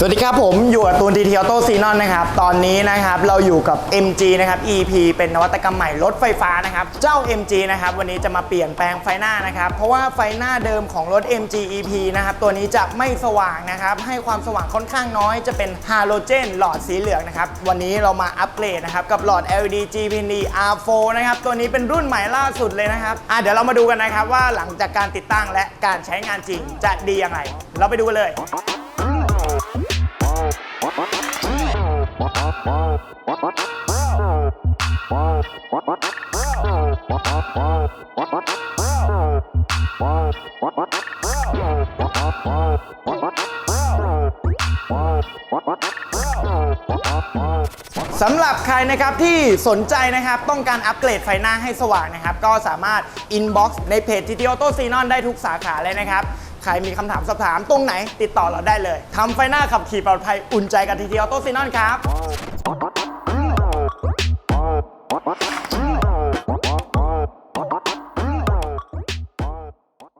สวัสดีครับผมอยู่กับตูนทีเทียโตซีนอนนะครับ ตอนนี้นะครับเราอยู่กับ MG นะครับ EP เป็นนวัตกรรมใหม่รถไฟฟ้านะครับ เจ้า MG นะครับวันนี้จะมาเปลี่ยนแปลงไฟหน้านะครับ เพราะว่าไฟหน้าเดิมของรถ MG EP นะครับตัวนี้จะไม่สว่างนะครับ ให้ความสว่างค่อนข้างน้อย จะเป็นฮาโลเจนหลอดสีเหลืองนะครับ วันนี้เรามาอัปเกรดนะครับกับหลอด LED GPD R4 นะครับตัวนี้เป็นรุ่นใหม่ล่าสุดเลยนะครับอะเดี๋ยวเรามาดูกันนะครับว่าหลังจากการติดตั้งและการใช้งานจริงจะดียังไง เราไปดูกันเลย สำหรับใครนะครับที่สนใจนะครับต้องการอัปเกรดไฟหน้าให้สว่างนะครับ ก็สามารถ inbox ในเพจ t t o t o c n o n ได้ทุกสาขาเลยนะครับ รมีคำถามสอบถามตรงไหน ติดต่อเราได้เลยทำไฟหน้าขับขี่ปลอดภัยอุ่นใจกับ t t o t o c n o n ครับ